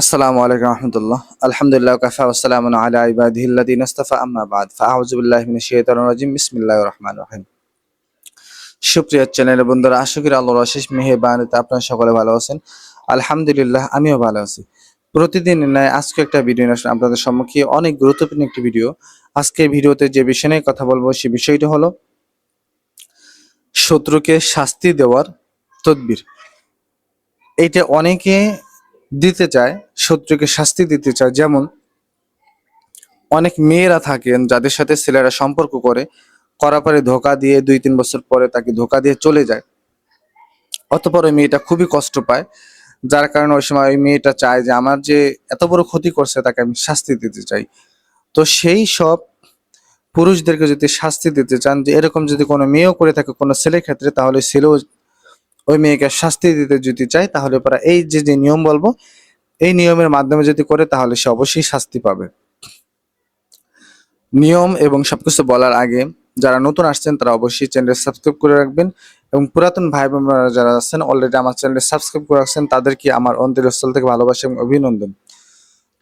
আসসালামু আলাইকুম রহমতুল্লাহ। আলহামদুলিল্লাহ কাফা ওসালাম আলা ইবাদিহিল্লাদিন আস্তাফা, আম্মা বাদ। ফাআউযুবিল্লাহি মিনাশ শাইতানির রাজিম। বিসমিল্লাহির রহমানির রহিম। সুপ্রিয় চ্যানেলের বন্ধুরা, আশা করি আল্লাহর অশেষ মেহেরবানিতে আপনারা সকলে ভালো আছেন। আলহামদুলিল্লাহ, আমিও ভালো আছি। প্রতিদিন ন্যায় আজকে একটা ভিডিও নিয়ে আপনাদের সম্মুখে অনেক গুরুত্বপূর্ণ একটি ভিডিও। আজকে ভিডিওতে যে বিষয় নিয়ে কথা বলব সেই বিষয়টি হলো শত্রুকে শাস্তি দেওয়ার তদবির। এইটা অনেকে দিতে চায়, শত্রুকে শাস্তি দিতে চায়। যেমন অনেক মেয়েরা থাকেন যাদের সাথে ছেলেরা সম্পর্ক করে, করার পরে ধোকা দিয়ে দুই তিন বছর পরে তাকে ধোকা দিয়ে চলে যায়। অতপর ওই মেয়েটা খুবই কষ্ট পায়, যার কারণে ওই সময় ওই মেয়েটা চায় যে আমার যে এত বড় ক্ষতি করছে তাকে আমি শাস্তি দিতে চাই। তো সেই সব পুরুষদেরকে যদি শাস্তি দিতে চান, যে এরকম যদি কোনো মেয়েও করে থাকে কোনো ছেলের ক্ষেত্রে, তাহলে ছেলেও ওই মেয়েকে শাস্তি দিতে যদি চায়, তাহলে পরে এই যে যে নিয়ম বলব, এই নিয়মের মাধ্যমে যদি করে, তাহলে সে অবশ্যই শাস্তি পাবে। নিয়ম এবং সবকিছু বলার আগে, যারা নতুন আসছেন, তারা অবশ্যই চ্যানেল সাবস্ক্রাইব করে রাখবেন। এবং পুরাতন ভাই বোনরা যারা আছেন অলরেডি আমার চ্যানেল সাবস্ক্রাইব করে রাখছেন, তাদেরকে আমার অন্তরস্থল থেকে ভালোবাসা এবং অভিনন্দন।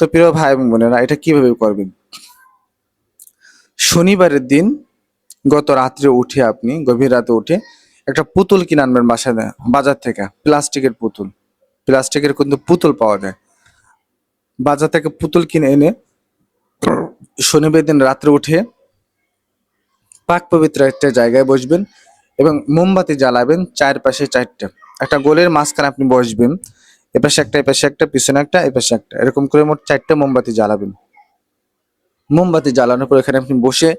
তো প্রিয় ভাই এবং বোনেরা, এটা কীভাবে করবেন? শনিবারের দিন গত রাত্রে উঠে আপনি, গভীর রাতে উঠে একটা পুতুল কিনে আনবেন বাসায় বাজার থেকে, প্লাস্টিকের পুতুল। প্লাস্টিকের কিন্তু পুতুল পাওয়া যায়। বাজার থেকে পুতুল কিনে এনে শনিবার দিন রাত্রে উঠে পাক পবিত্র একটা জায়গায় বসবেন এবং মোমবাতি জ্বালাবেন চারপাশে চারটে। একটা গোলের মাঝখানে আপনি বসবেন, এপাশে একটা এপাশে একটা, পিছনে একটা, এপাশে একটা। এরকম করে মোট চারটা মোমবাতি জ্বালাবেন। মোমবাতি জ্বালানোর পর এখানে আপনি বসে,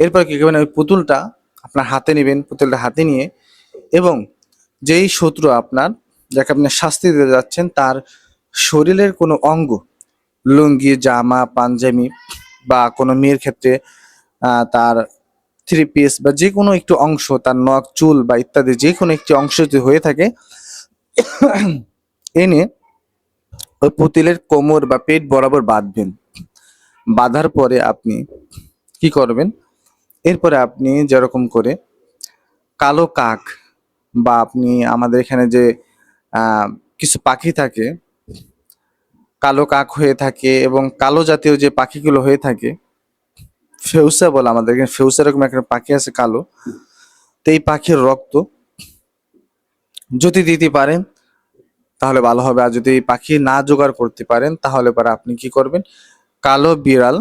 এরপর কি করবেন? ওই পুতুলটা আপনার হাতে নেবেন, পুতুলটা হাতে নিয়ে, এবং যেই শত্রু আপনার, যাকে আপনি শাস্তি দিতে যাচ্ছেন, তার শরীরের কোনো অঙ্গ, লুঙ্গি, জামা, পাঞ্জাবি বা কোনো মেয়ের ক্ষেত্রে তার থ্রি পিস বা যে কোনো একটু অংশ, তার নখ, চুল বা ইত্যাদি যে কোনো একটি অংশ যদি হয়ে থাকে, এনে ওই পুতুলের কোমর বা পেট বরাবর বাঁধবেন। বাঁধার পরে আপনি কি করবেন? এরপরে আপনি যেরকম করে কালো কাক বা আপনি আমাদের এখানে যে কিছু পাখি থাকে, কালো কাক হয়ে থাকে এবং কালো জাতীয় যে পাখিগুলো হয়ে থাকে, ফেউসা বলে আমাদের এখানে, ফেউসা এরকম একটা পাখি আছে কালো, তো এই পাখির রক্ত যদি দিতে পারেন, তাহলে ভালো হবে। আর যদি পাখি না জোগাড় করতে পারেন, তাহলে পরে আপনি কি করবেন? কালো বিড়াল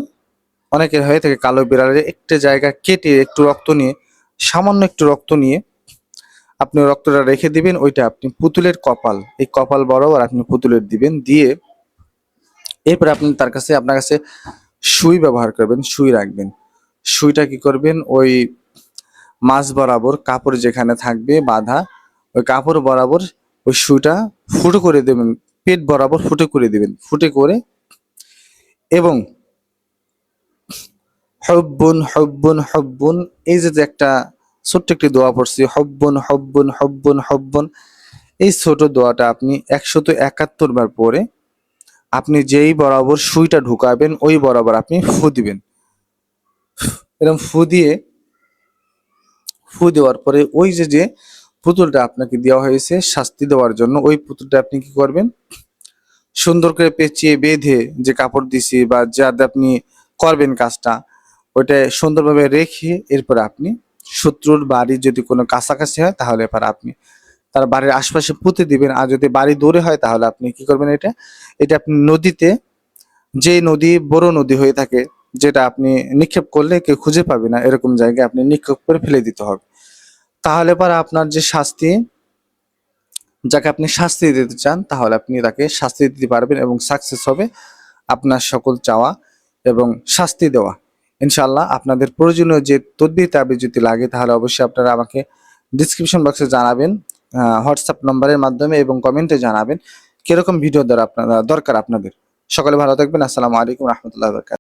অনেকের হয়ে থাকে কালো বিড়ালের একটা জায়গা কেটে একটু রক্ত নিয়ে, সামান্য একটু রক্ত নিয়ে আপনি রক্তটা রেখে দিবেন, ওইটা আপনি পুতুলের কপাল। এই কপাল বরাবর আপনি পুতুলের দিবেন, দিয়ে এরপর আপনি তার কাছে, আপনার কাছে সুই ব্যবহার করবেন, সুই রাখবেন। সুইটা কি করবেন? ওই মাছ বরাবর কাপড় যেখানে থাকবে বাঁধা, ওই কাপড় বরাবর ওই সুইটা ফুটো করে দেবেন, পেট বরাবর ফুটে করে দিবেন। ফুটে করে এবং হব্বুন হব্বুন হব্বুন। এই যে একটা ছোট্ট একটি দোয়া পড়ছি, হব্বুন হব্বুন হব্বুন হব্বুন। এই ছোট দোয়াটা আপনি একশত একাত্তর বার পরে আপনি যেই বরাবর সুইটা ঢুকাবেন, ওই বরাবর আপনি ফু দিবেন। এরকম ফু দিয়ে, ফু দেওয়ার পরে ওই যে যে পুতুলটা আপনাকে দেওয়া হয়েছে শাস্তি দেওয়ার জন্য, ওই পুতুলটা আপনি কি করবেন? সুন্দর করে পেঁচিয়ে বেঁধে যে কাপড় দিছি বা যাতে আপনি করবেন কাজটা ওইটা সুন্দরভাবে রেখে এরপর আপনি শত্রুর বাড়ি যদি কোনো কাছাকাছি হয়, তাহলে এবার আপনি তার বাড়ির আশপাশে পুঁতে দিবেন। আর যদি বাড়ি দূরে হয়, তাহলে আপনি কি করবেন এটা? এটা আপনি নদীতে, যে নদী বড় নদী হয়ে থাকে, যেটা আপনি নিক্ষেপ করলে কেউ খুঁজে পাবে না, এরকম জায়গায় আপনি নিক্ষেপ করে ফেলে দিতে হবে। তাহলে পরে আপনার যে শাস্তি, যাকে আপনি শাস্তি দিতে চান, তাহলে আপনি তাকে শাস্তি দিতে পারবেন এবং সাকসেস হবে আপনার সকল চাওয়া এবং শাস্তি দেওয়া। ইনশাল্লাহ আপনাদের প্রয়োজনীয় যে তদবির তাবি যদি লাগে, তাহলে অবশ্যই আপনারা আমাকে ডিসক্রিপশন বক্সে জানাবেন হোয়াটসঅ্যাপ নম্বরের মাধ্যমে এবং কমেন্টে জানাবেন, কীরকম ভিডিও দ্বারা আপনারা, দরকার আপনাদের। সকলে ভালো থাকবেন, আসসালামু আলাইকুম রহমতুল্লাহ